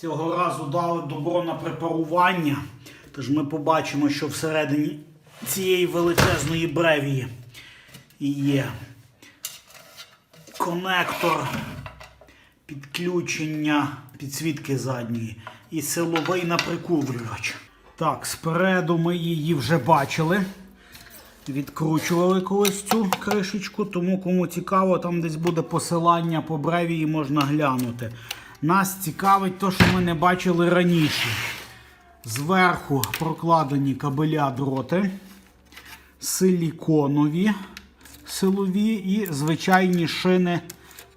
Цього разу дали добро на препарування. Тож ми побачимо, що всередині цієї величезної бревії є конектор підключення підсвітки задньої і силовий наприкурювач. Так, спереду ми її вже бачили. Відкручували колись цю кришечку, тому кому цікаво, там десь буде посилання по бревії, можна глянути. Нас цікавить те, що ми не бачили раніше. Зверху прокладені кабеля дроти, силіконові силові і звичайні шини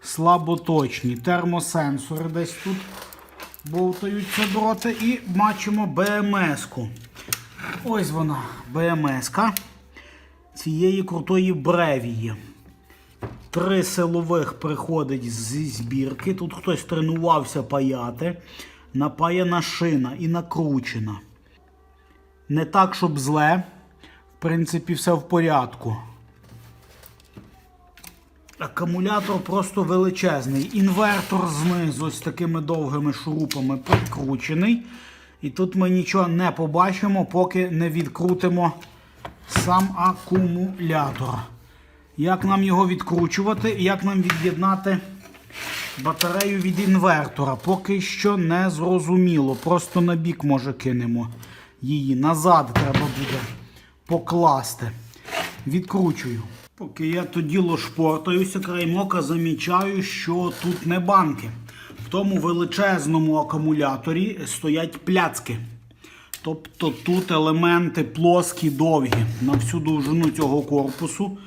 слаботочні. Термосенсори десь тут болтаються дроти. І бачимо БМС-ку. Ось вона, БМС-ка цієї крутої бревії. Три силових приходить зі збірки. Тут хтось тренувався паяти. Напаяна шина і накручена. Не так, щоб зле. В принципі, все в порядку. Акумулятор просто величезний. Інвертор знизу з такими довгими шурупами підкручений. І тут ми нічого не побачимо, поки не відкрутимо сам акумулятор. Як нам його відкручувати, і як нам від'єднати батарею від інвертора? Поки що не зрозуміло. Просто на бік, може, кинемо її. Назад треба буде покласти. Відкручую. Поки я то діло шпортаюся, ока замічаю, що тут не банки. В тому величезному акумуляторі стоять пляцки. Тобто тут елементи плоскі, довгі на всю довжину цього корпусу.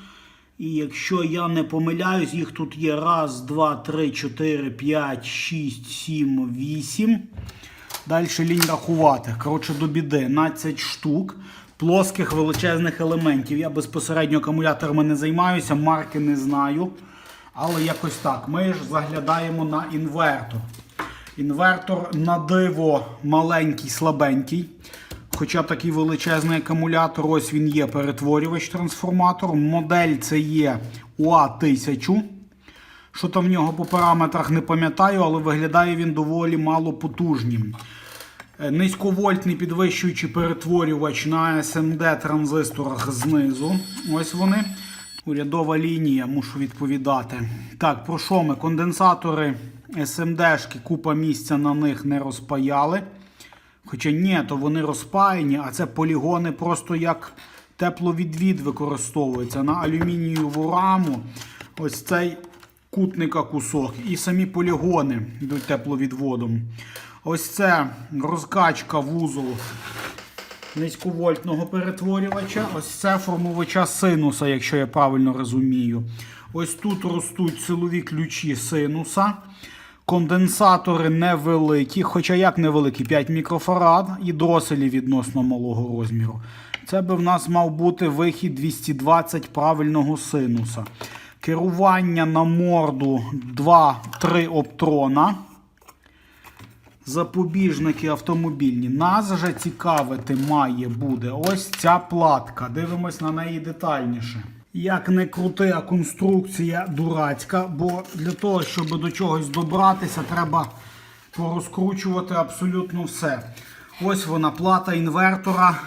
І якщо я не помиляюсь, їх тут є раз, два, три, чотири, п'ять, шість, сім, вісім. Далі лінь рахувати. Коротше, до біди. 12 штук плоских величезних елементів. Я безпосередньо акумуляторами не займаюся, марки не знаю. Але якось так. Ми ж заглядаємо на інвертор. Інвертор на диво маленький, слабенький. Хоча такий величезний акумулятор, ось він є перетворювач трансформатор. Модель це є УА-1000. Що там в нього по параметрах не пам'ятаю, але виглядає він доволі малопотужнім. Е, Низьковольтний підвищуючий перетворювач на SMD транзисторах знизу. Ось вони. Урядова лінія, мушу відповідати. Так, про що ми? Конденсатори SMD-шки, купа місця на них не розпаяли. Хоча ні, то вони розпаяні, а це полігони просто як тепловідвід використовуються на алюмінієву раму. Ось цей кутника кусок. І самі полігони йдуть тепловідводом. Ось це розкачка вузол низьковольтного перетворювача. Ось це формувача синуса, якщо я правильно розумію. Ось тут ростуть силові ключі синуса. Конденсатори невеликі, хоча як невеликі, 5 мікрофарад і дроселі відносно малого розміру. Це би в нас мав бути вихід 220 правильного синуса. Керування на морду 2-3 оптрона. Запобіжники автомобільні. Нас же цікавити має буде ось ця платка. Дивимось на неї детальніше. Як не крути, а конструкція дурацька, бо для того, щоб до чогось добратися, треба порозкручувати абсолютно все. Ось вона плата інвертора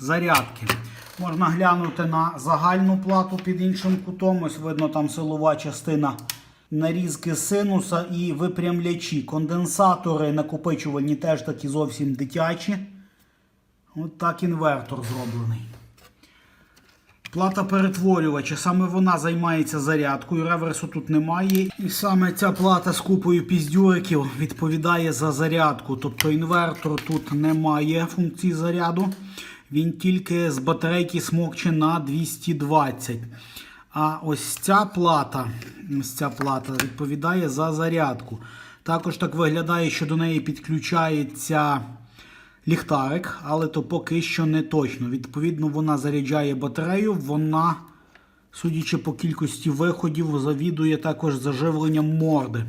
зарядки. Можна глянути на загальну плату під іншим кутом. Ось видно там силова частина нарізки синуса і випрямлячі. Конденсатори накопичувальні теж такі зовсім дитячі. От так інвертор зроблений. Плата перетворювача, саме вона займається зарядкою, реверсу тут немає. І саме ця плата з купою піздюриків відповідає за зарядку. Тобто інвертор тут немає функції заряду. Він тільки з батарейки смокче на 220. А ось ця плата, ось ця плата відповідає за зарядку. Також так виглядає, що до неї підключається ліхтарик, але то поки що не точно. Відповідно, вона заряджає батарею, вона, судячи по кількості виходів, завідує також заживленням морди.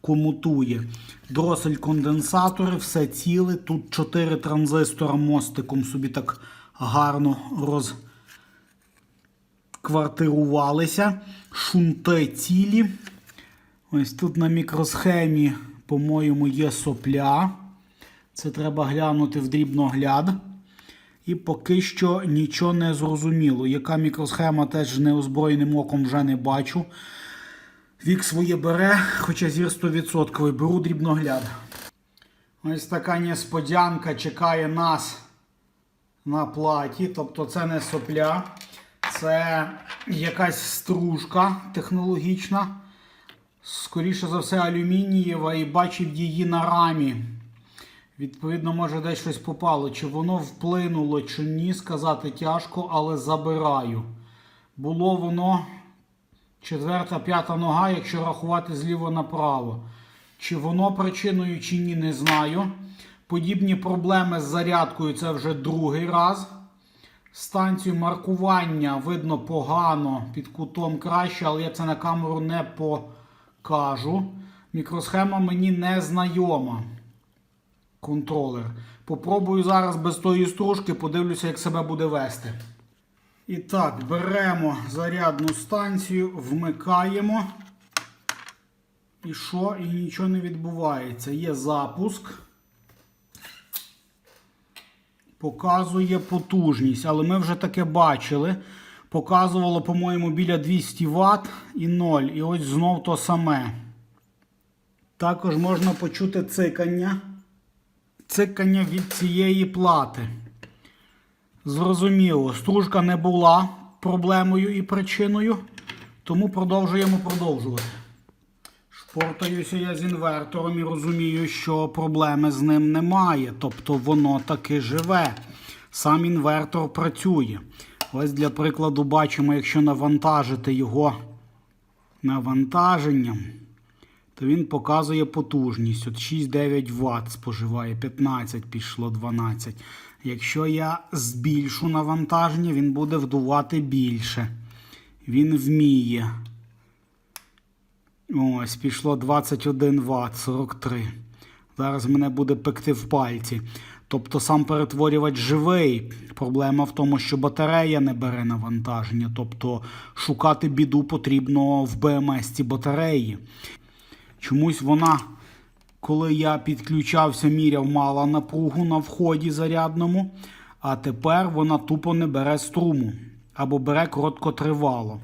Комутує. Дросель конденсатори, все ціле. Тут 4 транзистора мостиком собі так гарно розквартирувалися. Шунти цілі. Ось тут на мікросхемі по-моєму, є сопля. Це треба глянути в дрібногляд. І поки що нічого не зрозуміло. Яка мікросхема теж неозброєним оком вже не бачу. Вік своє бере, хоча зір 100%. Беру дрібногляд. Ось така несподянка чекає нас на платі. Тобто це не сопля, це якась стружка технологічна. Скоріше за все, алюмінієва і бачив її на рамі. Відповідно, може десь щось попало. Чи воно вплинуло, чи ні, сказати тяжко, але забираю. Було воно четверта, п'ята нога, якщо рахувати зліво направо. Чи воно причиною, чи ні, не знаю. Подібні проблеми з зарядкою це вже другий раз. Станцію маркування видно погано, під кутом краще, але я це на камеру не покажу. Мікросхема мені не знайома. Контролер. Попробую зараз без тої стружки, подивлюся, як себе буде вести. І так, беремо зарядну станцію, вмикаємо. І що? І нічого не відбувається. Є запуск. Показує потужність, але ми вже таке бачили. Показувало, по-моєму, біля 200 Вт і 0. І ось знов то саме. Також можна почути цикання. Цикання від цієї плати. Зрозуміло, стружка не була проблемою і причиною, тому продовжуємо продовжувати. Шпортаюся я з інвертором і розумію, що проблеми з ним немає. Тобто воно таки живе. Сам інвертор працює. Ось для прикладу бачимо, якщо навантажити його навантаженням, то він показує потужність. От 6-9 Вт споживає, 15 пішло 12. Якщо я збільшу навантаження, він буде вдувати більше. Він вміє. Ось, пішло 21 Вт 43. Зараз мене буде пекти в пальці. Тобто сам перетворювач живий. Проблема в тому, що батарея не бере навантаження. Тобто шукати біду потрібно в БМС батареї. Чомусь вона, коли я підключався, міряв мала напругу на вході зарядному, а тепер вона тупо не бере струму або бере короткотривало.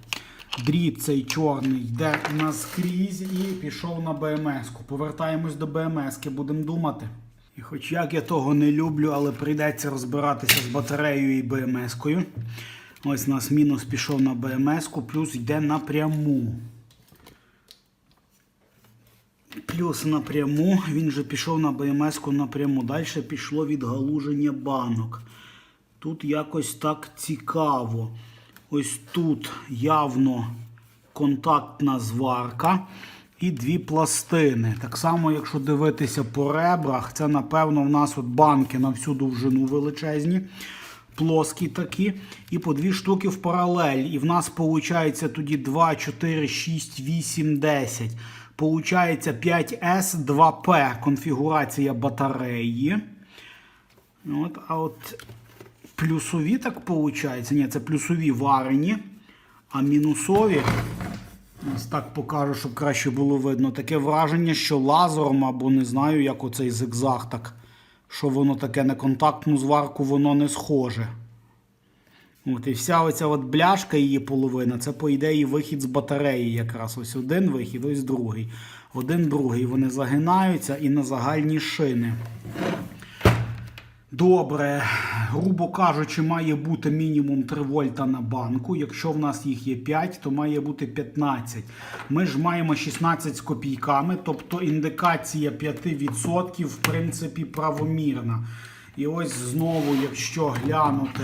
Дріт цей чорний йде наскрізь і пішов на БМС-ку. Повертаємось до БМС-ки, будемо думати. І хоч як я того не люблю, але прийдеться розбиратися з батареєю і БМС-кою. Ось у нас мінус пішов на БМС-ку, плюс йде напряму. Плюс напряму, він же пішов на БМС-ку напряму. Далі пішло відгалуження банок. Тут якось так цікаво. Ось тут явно контактна зварка і дві пластини. Так само, якщо дивитися по ребрах, це, напевно, в нас от банки на всю довжину величезні, плоскі такі, і по дві штуки в паралель. І в нас виходить тоді 2, 4, 6, 8, 10. Получається 5S 2P конфігурація батареї. От, а от плюсові так виходить. Ні, це плюсові варені, а мінусові. Ось так покажу, щоб краще було видно. Таке враження, що лазером або не знаю, як оцей зигзаг, так, що воно таке на контактну зварку, воно не схоже. От, І вся оця от бляшка, її половина, це, по ідеї, вихід з батареї якраз. Ось один вихід, ось другий. Один другий. Вони загинаються і на загальні шини. Добре, грубо кажучи, має бути мінімум 3 вольта на банку. Якщо в нас їх є 5, то має бути 15. Ми ж маємо 16 з копійками, тобто індикація 5% в принципі правомірна. І ось знову, якщо глянути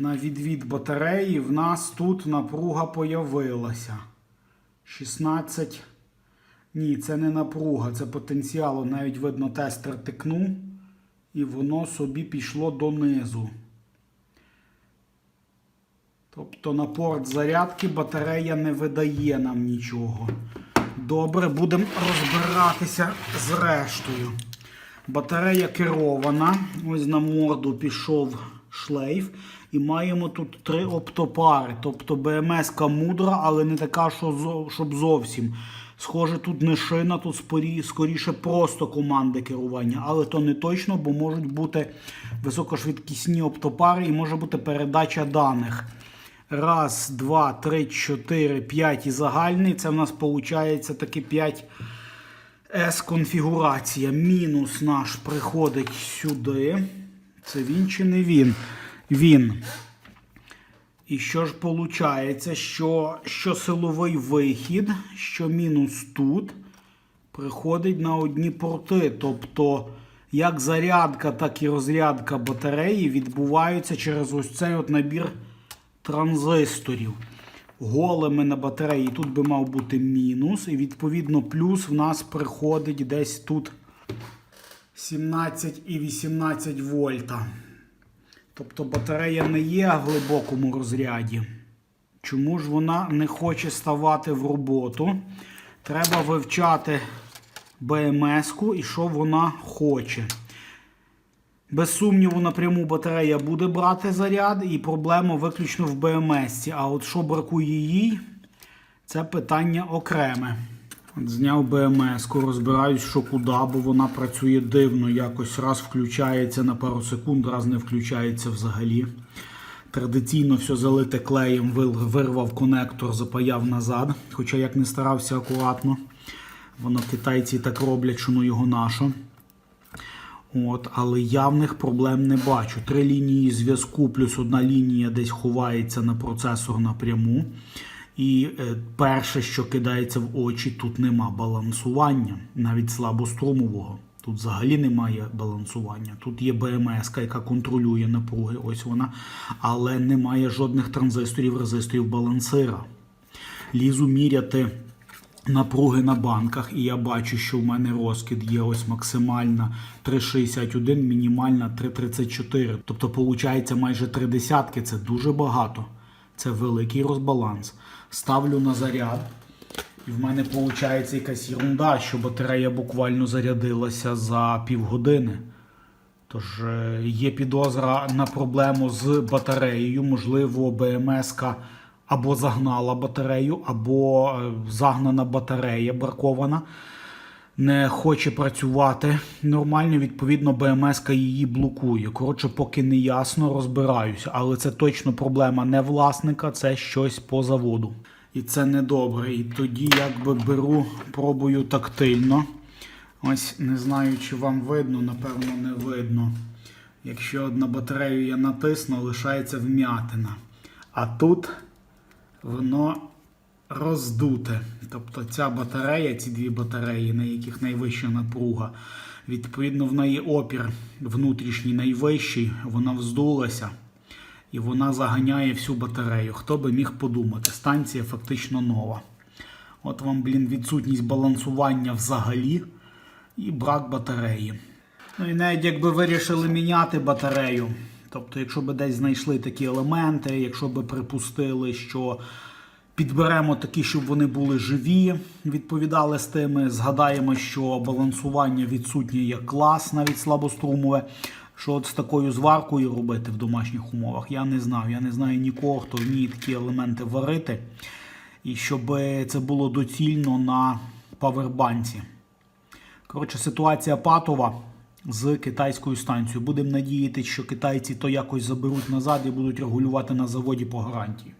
на відвід батареї, в нас тут напруга появилася. 16. Ні, це не напруга, це потенціал. Навіть видно, тестер тикнув. І воно собі пішло донизу. Тобто на порт зарядки батарея не видає нам нічого. Добре, будемо розбиратися з рештою. Батарея керована. Ось на морду пішов шлейф. І маємо тут три оптопари. Тобто БМС-ка мудра, але не така, що щоб зовсім. Схоже, тут не шина, тут скоріше просто команди керування, але то не точно, бо можуть бути високошвидкісні оптопари і може бути передача даних. Раз, два, три, чотири, п'ять і загальний. Це в нас виходить таки 5 S конфігурація. Мінус наш приходить сюди. Це він чи не він? Він. І що ж виходить, що, що силовий вихід, що мінус тут, приходить на одні порти. Тобто, як зарядка, так і розрядка батареї відбуваються через ось цей от набір транзисторів. Голими на батареї тут би мав бути мінус, і відповідно плюс в нас приходить десь тут 17 і 18 вольта. Тобто батарея не є в глибокому розряді. Чому ж вона не хоче ставати в роботу? Треба вивчати БМС-ку і що вона хоче. Без сумніву, напряму батарея буде брати заряд, і проблема виключно в БМС. А от що бракує їй, це питання окреме. Зняв БМС, розбираюсь, що куди, бо вона працює дивно. Якось раз включається на пару секунд, раз не включається взагалі. Традиційно все залите клеєм, вирвав конектор, запаяв назад. Хоча як не старався акуратно, воно китайці так роблять, що ну його нашо. От, але явних проблем не бачу. Три лінії зв'язку, плюс одна лінія десь ховається на процесор напряму. І е, перше, що кидається в очі, тут нема балансування, навіть слабострумового. Тут взагалі немає балансування. Тут є БМС, яка контролює напруги, ось вона, але немає жодних транзисторів, резисторів балансира. Лізу міряти напруги на банках, і я бачу, що в мене розкид є ось максимальна 3,61, мінімальна 3,34. Тобто, виходить, майже три десятки. Це дуже багато. Це великий розбаланс. Ставлю на заряд. І в мене виходить якась ерунда, що батарея буквально зарядилася за півгодини. Тож е, є підозра на проблему з батареєю. Можливо, БМС-ка або загнала батарею, або е, загнана батарея бракована. Не хоче працювати нормально, відповідно, БМС її блокує. Коротше, поки не ясно, розбираюся. Але це точно проблема не власника, це щось по заводу. І це недобре. І тоді якби беру, пробую тактильно. Ось не знаю, чи вам видно, напевно, не видно. Якщо на батарею я натисну, лишається вм'ятина. А тут воно роздуте. Тобто ця батарея, ці дві батареї, на яких найвища напруга, відповідно, в неї опір внутрішній найвищий, вона вздулася. І вона заганяє всю батарею. Хто би міг подумати? Станція фактично нова. От вам, блін, відсутність балансування взагалі і брак батареї. Ну і навіть якби вирішили міняти батарею, тобто, якщо би десь знайшли такі елементи, якщо би припустили, що підберемо такі, щоб вони були живі, відповідали з тими, згадаємо, що балансування відсутнє як клас, навіть слабострумове. Що от з такою зваркою робити в домашніх умовах, я не знаю. Я не знаю нікого, хто вміє такі елементи варити. І щоб це було доцільно на павербанці. Коротше, ситуація патова з китайською станцією. Будемо надіятися, що китайці то якось заберуть назад і будуть регулювати на заводі по гарантії.